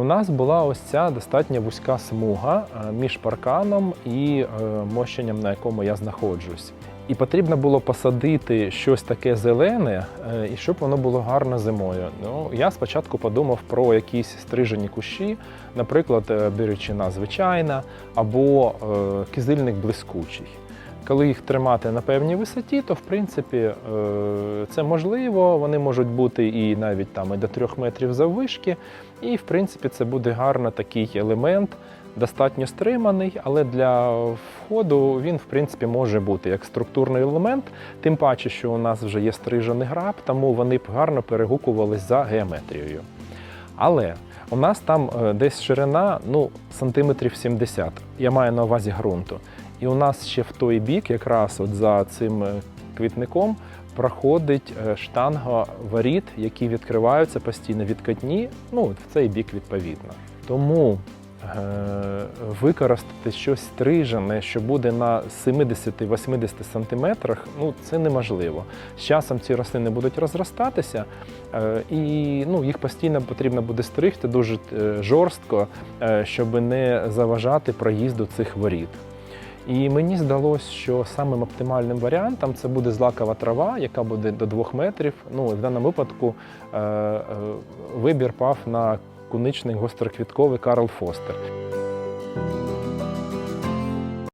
У нас була ось ця достатньо вузька смуга е, між парканом і е, мощенням, на якому я знаходжусь. І потрібно було посадити щось таке зелене, е, і щоб воно було гарно зимою. Ну, я спочатку подумав про якісь стрижені кущі, наприклад, бірючина звичайна або кизильник блискучий. Коли їх тримати на певній висоті, то в принципі е, це можливо. Вони можуть бути і навіть там і до трьох метрів заввишки. І в принципі це буде гарно такий елемент, достатньо стриманий, але для входу він в принципі може бути як структурний елемент, тим паче, що у нас вже є стрижений граб, тому вони б гарно перегукувались за геометрією. Але у нас там е, десь ширина ну, сантиметрів 70. Я маю на увазі ґрунту. І у нас ще в той бік, якраз от за цим е, квітником, проходить е, штанга воріт, які відкриваються постійно відкатні, ну в цей бік відповідно. Тому е, використати щось стрижене, що буде на 70-80 сантиметрах, ну це неможливо. З часом ці рослини будуть розростатися, і ну, їх постійно потрібно буде стригти дуже жорстко, щоб не заважати проїзду цих воріт. І мені здалося, що самим оптимальним варіантом це буде злакова трава, яка буде до 2 метрів. Ну, в даному випадку е, е, вибір пав на куничний гостроквітковий Карл Фостер.